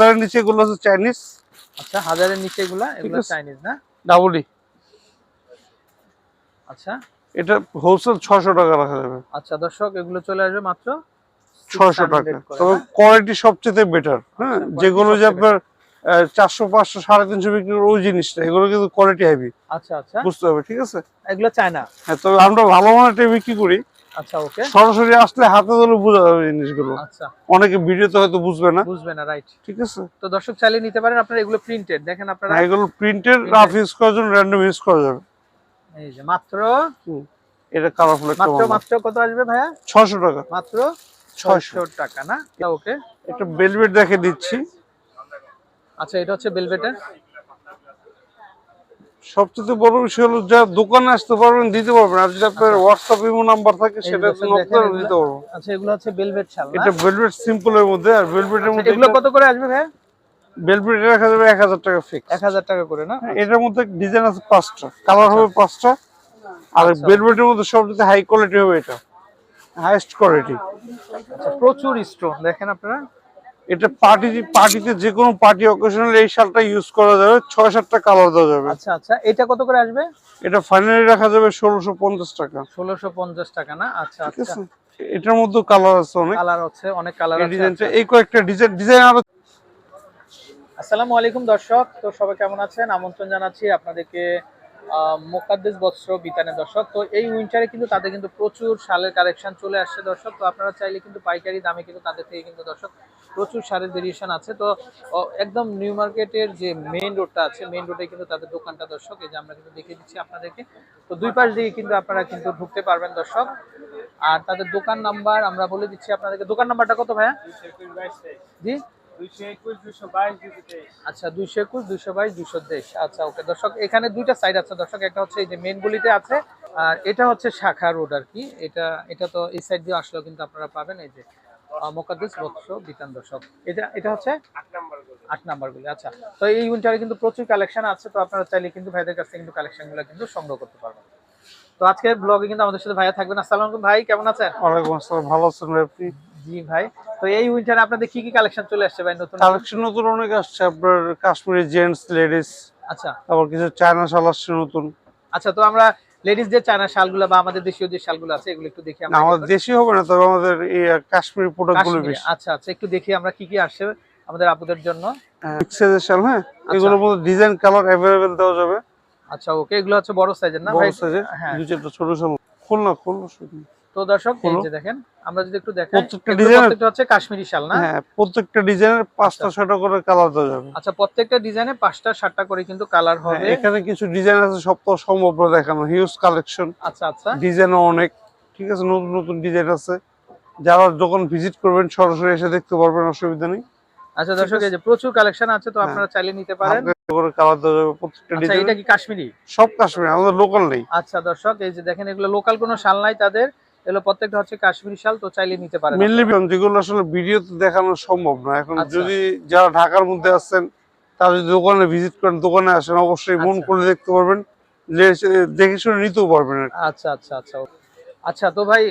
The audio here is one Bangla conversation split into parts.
তার নিচে এগুলো হচ্ছে চাইনিজ আচ্ছা হাজারের নিচে এগুলা এগুলো চাইনিজ না? ডাবলি আচ্ছা। এটা হোলসেল ছশো টাকা রাখা যাবে। আচ্ছা দর্শক এগুলো চলে আসবে মাত্র 600 টাকা। তবে কোয়ালিটি সবচেয়ে বেটার হ্যাঁ? আচ্ছা, যেগুলো যে আপনার চারশো পাঁচশো সাড়ে তিনশো বিক্রি করে ওই জিনিসটা এগুলো কিন্তু কোয়ালিটি হেভি আচ্ছা আচ্ছা। বুঝতে হবে ঠিক আছে? এগুলো চায়না হ্যাঁ তবে আমরা ভালো মানেরটা বিক্রি করি। আচ্ছা ওকে। সরাসরি আসলে হাতে ধরে বোঝা যাবে জিনিসগুলো। আচ্ছা। অনেকে ভিডিওতে হয়তো বুঝবে না। বুঝবে না রাইট ঠিক আছে। তো দর্শক চাইলে নিতে পারেন আপনারা এগুলো প্রিন্টেড দেখেন আপনারা। এগুলো প্রিন্টেড রাফ ইউজ করার জন্য র্যান্ডম ইউজ করা যাবে। এই যে মাত্র? এটা কালারফুল একটা মাত্র মাত্র কত আসবে ভাইয়া? ছশো টাকা। মাত্র ছয়শো। ছয়শো টাকা না? ওকে। একটা বেলভেট দেখে দিচ্ছি। আচ্ছা এটা হচ্ছে বেলভেটের সবচেয়ে বড় বিষয় হলো যা দোকানে আসতে পারবেন দিতে পারবেন। আর যদি আপনার হোয়াটসঅ্যাপ ইমো নাম্বার থাকে আচ্ছা। সেটা দর্শক নক করে দিতে পারব। আচ্ছা এগুলো হচ্ছে বেলভেট শাল এটা ভেলভেট সিম্পলের মধ্যে আর ভেলভেটের আচ্ছা, মধ্যে এগুলো কত করে আসবে ভাইয়া? ভেলভেট রাখা যাবে এক হাজার টাকা ফিক্স এক হাজার টাকা করে না? এটার মধ্যে ডিজাইন আছে পাঁচটা কালার হবে পাঁচটা। আর আচ্ছা। ভেলভেটের মধ্যে সবচেয়ে হাই কোয়ালিটি হবে এটা হাইয়েস্ট কোয়ালিটি আচ্ছা প্রচুর স্টোন দেখেন আপনারা। এটা পার্টি পার্টিতে যে কোনো পার্টি অকেশনাল এই শালটা ইউজ করা যাবে ছয় সাতটা কালার দেওয়া যাবে। আচ্ছা আচ্ছা এটা কত করে আসবে? এটা ফাইনালি রাখা যাবে ষোলোশো পঞ্চাশ টাকা। ষোলোশো পঞ্চাশ টাকা না? আচ্ছা আচ্ছা। এটার মধ্যে কালার আছে অনেক। কালার হচ্ছে অনেক কালার আছে ডিজাইনটা। এই কয়েকটা ডিজাইন ডিজাইন আরও আসসালামু আলাইকুম দর্শক তো সবাই কেমন আছেন? আমন্ত্রণ জানাচ্ছি আপনাদেরকে মোকাদ্দেস বস্ত্র বিতানে দর্শক। তো এই উইন্টারে কিন্তু তাদের কিন্তু প্রচুর শালের কালেকশন চলে আসছে দর্শক। তো আপনারা চাইলে কিন্তু পাইকারি দামে কিন্তু তাদের থেকে কিন্তু দর্শক প্রচুর শাড়ির ভেরিয়েশন আছে। তো একদম নিউ মার্কেটের যে মেইন রোডটা আছে মেইন রোডে কিন্তু তাদের দোকানটা দর্শক এই যে আমরা কিন্তু দেখিয়ে দিচ্ছি আপনাদেরকে। তো দুই পাশ দিয়ে কিন্তু আপনারা কিন্তু ঢুকতে পারবেন দর্শক। আর তাদের দোকান নাম্বার আমরা বলে দিচ্ছি আপনাদেরকে। দোকান নাম্বারটা কত ভাইয়া? জি? আচ্ছা দুইশো একুশ দুইশো বাইশ দুইশো তেইশ। আচ্ছা ওকে দর্শক এখানে দুইটা সাইড আছে। দর্শক একটা হচ্ছে এই যে মেন গলিতে আছে আর এটা হচ্ছে শাখা রোড আর কি। এটা এটা তো এই সাইড দিয়ে আসলেও কিন্তু আপনারা পাবেন এই যে মোকাদ্দেস বৎস বিতান দর্শক। এটা এটা হচ্ছে আট নাম্বার গুলি। আচ্ছা। তো এই উইন্টারে কিন্তু প্রচুর কালেকশন আছে তো আপনারা চাইলে কিন্তু ভাইদের কাছ থেকে কিন্তু কালেকশনগুলো কিন্তু সংগ্রহ করতে পারবেন। তো আজকের ব্লগে কিন্তু আমাদের সাথে ভাইয়া থাকবেন। আসসালামু আলাইকুম ভাই কেমন আছেন? ওয়ালাইকুম আসসালাম ভালো আছেন আপনি? জি ভাই। তো এই উইন্টারে আপনাদের কি কি কালেকশন চলে আসছে ভাই নতুন? কালেকশন নতুন অনেক আসছে আপনার কাশ্মীরি জেন্টস লেডিস আচ্ছা। তারপর কিছু চায়না শাল আসছে নতুন। আচ্ছা তো আমরা লেডিসদের চায়না শালগুলো বা আমাদের দেশীয় যে শালগুলো আছে এগুলো একটু দেখি আমরা। আমাদের দেশি হবে না তবে আমাদের এই কাশ্মীরি প্রোডাক্টগুলো বেশি। আচ্ছা আচ্ছা একটু দেখি আমরা কি কি আসছে আমাদের আপুদের জন্য। মিক্সের শাল হ্যাঁ? এগুলোর মধ্যে ডিজাইন কালার অ্যাভেলেবেল দেওয়া যাবে। আচ্ছা ওকে এগুলো হচ্ছে বড় সাইজের না বড় ভাই? সাইজে হ্যাঁ। দু চারটা ছোট শাল। খুলনা খুলনা। তো দর্শক এই যে দেখেন আমরা যদি একটু দেখাই প্রত্যেকটা এগুলো ডিজাইনের- প্রত্যেকটা হচ্ছে কাশ্মীরি শাল না? হ্যাঁ প্রত্যেকটা ডিজাইনের পাঁচটা আচ্ছা। ছয়টা করে কালার দেওয়া যাবে। আচ্ছা প্রত্যেকটা ডিজাইনে পাঁচটা সাতটা করে কিন্তু কালার হ্যাঁ, হবে। এখানে কিছু ডিজাইন আছে সব তো সম্ভব দেখানো হিউজ কালেকশন আচ্ছা আচ্ছা। ডিজাইনও অনেক ঠিক আছে নতুন নতুন ডিজাইন আছে। যারা দোকান ভিজিট করবেন সরাসরি এসে দেখতে পারবেন অসুবিধা নেই। আচ্ছা দর্শক এই যে প্রচুর কালেকশন আছে তো হ্যাঁ। আপনারা চাইলে নিতে পারেন। আচ্ছা ডিজাইন এটা কি কাশ্মীরি? সব কাশ্মীর আমাদের লোকাল নেই। আচ্ছা দর্শক এই যে দেখেন এগুলো লোকাল কোনো শাল নাই তাদের এগুলো প্রত্যেকটা হচ্ছে কাশ্মীরি শাল তো চাইলে নিতে পারেন মেনলি যেগুলো আসলে ভিডিওতে দেখানো সম্ভব না। এখন আচ্ছা। যদি যারা ঢাকার মধ্যে আছেন তারা যদি দোকানে ভিজিট করেন দোকানে আসেন অবশ্যই মন আচ্ছা। করে দেখতে পারবেন। দেখে শুনে নিতেও পারবেন আচ্ছা আচ্ছা আচ্ছা। আচ্ছা তো ভাই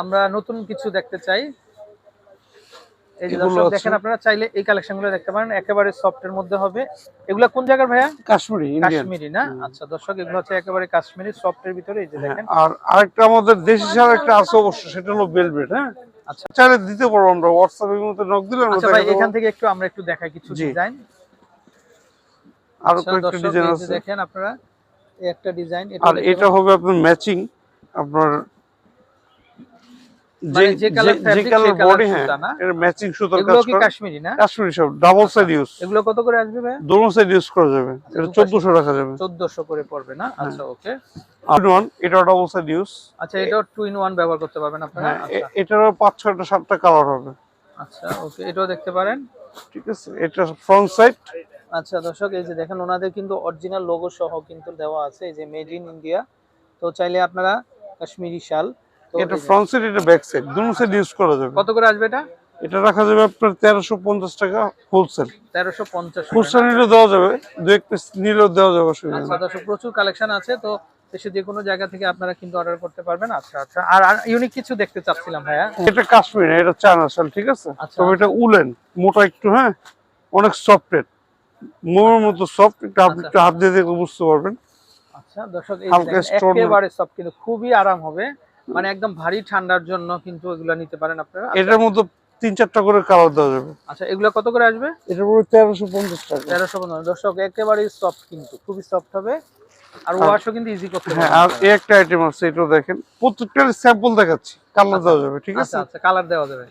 আমরা নতুন কিছু দেখতে চাই। এই যে দর্শক দেখেন আপনারা চাইলে এই দেখতে পারেন। একেবারে সফট এর মধ্যে হবে। এগুলা কোন জায়গার ভাইয়া? কাশ্মীরি না? আচ্ছা দর্শক এগুলো হচ্ছে একেবারে কাশ্মীরি সফট এর ভিতরে এই যে দেখেন। আর আরেকটা আমাদের দেশি ছাড়া একটা আছে অবশ্য সেটা হলো বেলভেট হ্যাঁ? আচ্ছা। চাইলে দিতে পারব আমরা হোয়াটসঅ্যাপের মধ্যে নক দিলে আমরা আচ্ছা ভাই এখান থেকে একটু আমরা একটু দেখাই কিছু ডিজাইন আরও কয়েকটা ডিজাইন আছে। দেখেন আপনারা এই একটা ডিজাইন আর এটা হবে আপনার ম্যাচিং আপনার মানে হ্যাঁ? এটা এগুলো কাজ কি করা? কাশ্মীরি না? কাশ্মীরি সব ডাবল সাইড ইউজ এগুলো কত করে আসবে ভাই দোনো সাইড ইউজ করা যাবে। এটা দুপাশে। 1400 রাখা যাবে। 1400 করে পড়বে না? হ্যাঁ। আচ্ছা ওকে আর ওয়ান এটা ডাবল সাইড ইউজ আচ্ছা এটাও টু ইন ওয়ান ব্যবহার করতে পারবেন আপনারা? হ্যাঁ আচ্ছা। এটারও পাঁচ ছয়টা সাতটা কালার হবে। আচ্ছা ওকে এটাও দেখতে পারেন। ঠিক আছে এটা ফ্রন্ট সাইড আচ্ছা দর্শক এই যে দেখেন ওনাদের কিন্তু অরিজিনাল লোগো সহ কিন্তু দেওয়া আছে এই যে মেড ইন ইন্ডিয়া তো চাইলে আপনারা কাশ্মীরি শাল এটা ফ্রন্ট সাইড এটা ব্যাক সাইড দুটো সাইড ইউজ করা যাবে। কত করে আসবে এটা? এটা রাখা যাবে আপনার তেরোশো পঞ্চাশ টাকা হোলসেল তেরোশো পঞ্চাশ খুচরা নিলেও দেওয়া যাবে দু এক পিস নিলেও দেওয়া যাবে অসুবিধা আচ্ছা দর্শক প্রচুর কালেকশন আছে তো দেশে যে কোনো জায়গা থেকে আপনারা কিন্তু অর্ডার করতে পারবেন। আচ্ছা আচ্ছা আর ইউনিক কিছু দেখতে চাচ্ছিলাম ভাইয়া? এটা কাশ্মীর এটা চায়না শাল ঠিক আছে? আচ্ছা। তবে এটা উলেন মোটা একটু হ্যাঁ? অনেক সফটেড মোমের মতো সফট একটু আপনি আচ্ছা। একটু হাত দিয়ে দেখলে বুঝতে পারবেন। আচ্ছা দর্শক একেবারে সব কিন্তু খুবই আরাম হবে। মানে একদম ভারী ঠান্ডার জন্য কিন্তু এগুলো নিতে পারেন আপনারা। আচ্ছা, এটার মধ্যে তিন চারটা করে কালার দেওয়া যাবে। আচ্ছা এগুলো কত করে আসবে? এটার পরে তেরোশো পঞ্চাশ টাকা। তেরোশো পঞ্চাশ। দর্শক একেবারে সফট কিন্তু খুবই সফট হবে। আর ওয়াশও কিন্তু ইজি করতে হ্যাঁ আর এই একটা আইটেম আছে এটাও দেখেন। প্রত্যেকটার স্যাম্পল দেখাচ্ছি কালার দেওয়া যাবে ঠিক আছে? আচ্ছা আচ্ছা কালার দেওয়া যাবে।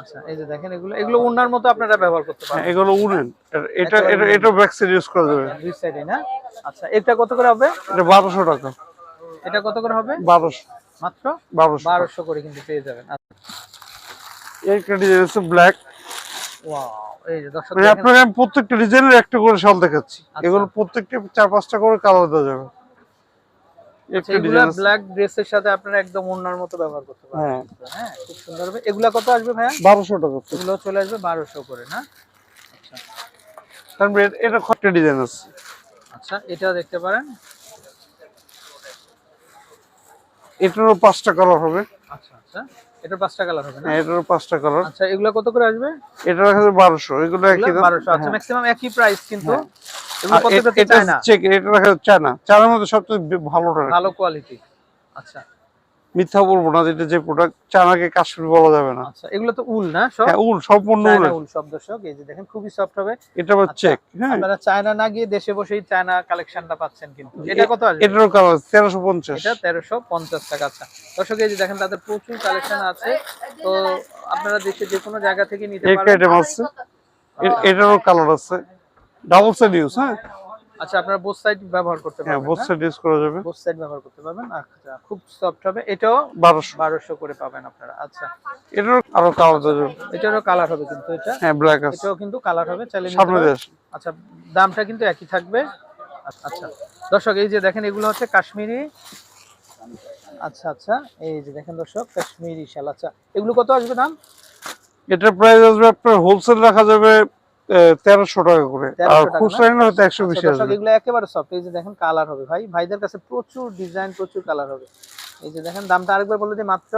আচ্ছা এই যে দেখেন এগুলো এগুলো ওনার মতো আপনারা ব্যবহার করতে হ্যাঁ পারেন এগুলো উনেন এটা এটা এটা ব্যাক সাইড ইউজ করা যাবে। দুই সাইডে না? আচ্ছা এটা কত করে হবে? এটা বারোশো টাকা। এটা কত করে হবে? বারোশো। মাত্র বারোশো। বারোশো করে কিন্তু পেয়ে যাবেন। আচ্ছা, এই ডিজাইন আছে ব্ল্যাক ওয়াও এই যে দর্শক মানে আমি প্রত্যেকটা ডিজাইনের একটা করে শাল দেখাচ্ছি। আচ্ছা। এগুলো প্রত্যেকটা চার পাঁচটা করে কালার দেওয়া যাবে। আচ্ছা, ব্ল্যাক ড্রেসের সাথে আপনারা একদম ওনার মতো ব্যবহার করতে পারেন হ্যাঁ। হ্যাঁ খুব সুন্দর হবে। এগুলা কত আসবে ভাইয়া? বারোশো টাকা এগুলো চলে আসবে বারোশো করে না? আচ্ছা। এটা একটা ডিজাইন আছে। আচ্ছা এটাও দেখতে পারেন। এটারও পাঁচটা কালার হবে। আচ্ছা আচ্ছা। এটার পাঁচটা কালার হবে না? হ্যাঁ এটারও পাঁচটা কালার আচ্ছা এগুলো কত করে আসবে? এটা রাখা যাবে বারোশো। এগুলো একই দাম। বারোশো। আচ্ছা হ্যাঁ। ম্যাক্সিমাম একই প্রাইস কিন্তু হ্যাঁ। এগুলো আর কত এ- চায় না। চেক এটা রাখা যাবে চায়না চায়নার মধ্যে সবচেয়ে ভালোটা ভালো কোয়ালিটি আচ্ছা। মিথ্যা বলব না যেটা যে প্রোডাক্ট চায়নাকে কাশ্মীর বলা যাবে না। আচ্ছা এগুলো তো উল না সব? হ্যাঁ উল সম্পূর্ণ উল উল সব দর্শক এই যে দেখেন খুবই সফট হবে। এটা হচ্ছে চেক হ্যাঁ। আপনারা চায়না না গিয়ে দেশে বসেই চায়না কালেকশনটা পাচ্ছেন কিন্তু। এটা কত আসবে? এটারও কালার তেরোশো পঞ্চাশ। এটা তেরোশো পঞ্চাশ টাকা আচ্ছা। দর্শক এই যে দেখেন তাদের প্রচুর কালেকশন আছে। তো আপনারা দেশে যে কোনো জায়গা থেকে নিতে আইটেম আছে। এটারও কালার আছে। ডাবল সাইড ইউজ হ্যাঁ। আচ্ছা আপনারা বোথ সাইড ব্যবহার করতে পারবেন হ্যাঁ পারবেন বোথ সাইড ইউজ করা যাবে। বোথ সাইড ব্যবহার করতে পারবেন। আচ্ছা খুব সফট হবে। এটাও বারোশো। বারোশো করে পাবেন আপনারা। আচ্ছা। এটারও আরও কালার হবে এটারও কালার হবে কিন্তু এটা। হ্যাঁ ব্ল্যাক আছে। এটাও কিন্তু কালার হবে। চাইলে নিতে সামনে। আচ্ছা দামটা কিন্তু একই থাকবে। আচ্ছা। দর্শক এই যে দেখেন এগুলো হচ্ছে কাশ্মীরি। আচ্ছা আচ্ছা। এই যে দেখেন দর্শক কাশ্মীরি শাল। আচ্ছা এগুলো কত আসবে দাম? এটার প্রাইস আসবে আপনার হোলসেল রাখা যাবে তেরোশো টাকা করে। আর? খুচরা নিলে হয়তো একশো বেশি এগুলো একেবারে সফট এই যে দেখেন কালার হবে। ভাই ভাইদের কাছে প্রচুর ডিজাইন প্রচুর কালার হবে। এই যে দেখেন দামটা আরেকবার বলে দিই মাত্র।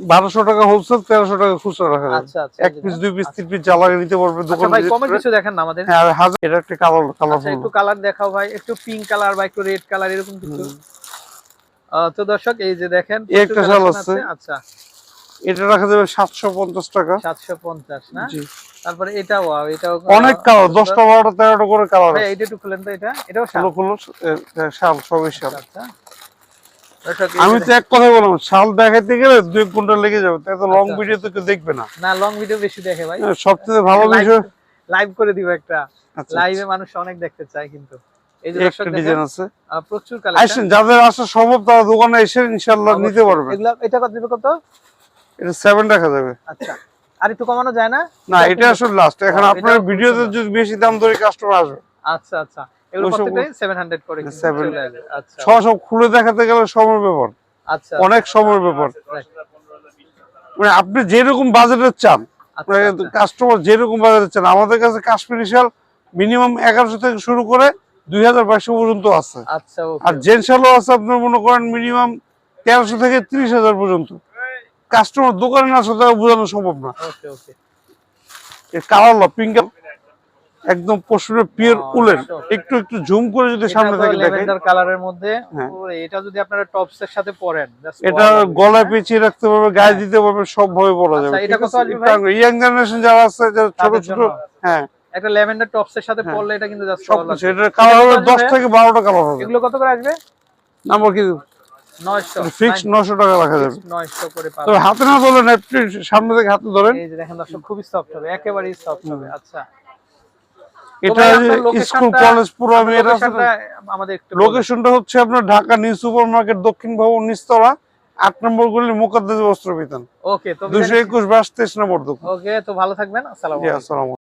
বারোশো টাকা হোলসেল তেরোশো টাকা খুচরা রাখা যাবে। আচ্ছা আচ্ছা এক পিস দেখেন। দুই পিস তিন পিস জ্বালানি নিতে পারবে আচ্ছা দোকান ভাই কমে কিছু দেখেন না আমাদের? হ্যাঁ হাজার এটা একটা কালার কালার একটু কালার দেখাও ভাই। একটু পিঙ্ক কালার বা একটু রেড কালার এরকম কিছু। আহ, তো দর্শক এই যে দেখেন একটা শাল আছে। আচ্ছা। এটা রাখা যাবে সাতশো পঞ্চাশ টাকা। সাতশো পঞ্চাশ না? জি। তারপরে এটাও অনেক কালার করে কালার আছে। এইটা একটু খুলেন তো এটা। এটাও খুলো এ, শাল সবই শাল। আচ্ছা আমি তো এক কথাই বললাম শাল দেখাইতে গেলে দুই ঘণ্টা লেগে যাবে তাই তো লং আচ্ছা। ভিডিও তো কেউ দেখবে না। না লং ভিডিও বেশি দেখে ভাই। হ্যাঁ, সবথেকে ভালো বিষয় লাইভ করে দিব একটা। আচ্ছা, লাইভে মানুষ অনেক দেখতে চায় কিন্তু। প্রচুর কালেকশন আসেন যাদের আসা সম্ভব তারা দোকানে এসে ইনশাল্লাহ নিতে পারবে। এটা কত দিবে কত? এটা সেভেন রাখা যাবে। আচ্ছা। আর একটু কমানো যায় না? না এটা আসলে লাস্ট এখন আপনার ভিডিওতে যদি বেশি দাম ধরে কাস্টমার আসবে। আচ্ছা আচ্ছা। এগুলো প্রত্যেকটাই 700 করে চলে আসবে। আচ্ছা। ছ সব খুলে দেখাতে গেলে সময় ব্যাপার। আচ্ছা। অনেক সময় ব্যাপার। মানে আপনি যেরকম বাজেটের চান আচ্ছা, আচ্ছা। কাস্টমার যেরকম বাজেটের চান আমাদের কাছে কাশ্মীরি শাল মিনিমাম এগারোশো থেকে শুরু করে দুই হাজার বাইশশো পর্যন্ত আছে। আচ্ছা ওকে আর জেন্টস শালও আছে আপনার মনে করেন মিনিমাম তেরোশো থেকে ত্রিশ হাজার পর্যন্ত। কাস্টমার দোকানে না আসলে বোঝানো সম্ভব না। কালার পিঙ্ক একদম পশুরের পিওর Wow, উলেন sure. একটু একটু জুম করে যদি সামনে থেকে দেখেন। কালারের মধ্যে। হ্যাঁ। এটা যদি আপনারা টপস এর সাথে পরেন এটা গলায় পেঁচিয়ে রাখতে পারবে গায়ে দিতে পারবে সব ভাবে বলা আচ্ছা, যাবে। এটা কত আসবে ইয়াং জেনারেশন যারা আছে যারা ছোট ছোট হ্যাঁ। একটা ল্যাভেন্ডার টপস এর সাথে হ্যাঁ। পরলে এটা কিন্তু জাস্ট সবকিছু এটা কালার হবে দশ থেকে বারোটা কালার হবে। এগুলো কত করে আসবে? নাম্বার কি? 900 ফিক্স নশো টাকা রাখা যাবে। 900 করে তবে পাবেন হাতে না ধরেন একটু সামনে থেকে হাতে ধরেন। এই যে দেখেন দর্শক খুবই সফট হবে একেবারেই সফট হবে আচ্ছা। এটা স্কুল কলেজ পুরো আমি লোকেশনটা আমাদের লোকেশনটা হচ্ছে আপনার ঢাকা নিউ সুপার মার্কেট দক্ষিণ ভবন নিস্তলা আট নম্বর গলি মুকাদ্দাস বস্ত্র বিতান ওকে তো দুইশো একুশ বাস তেইশ নম্বর দোকান। ওকে তো ভালো থাকবেন আসসালামু জি আসসালামু আলাইকুম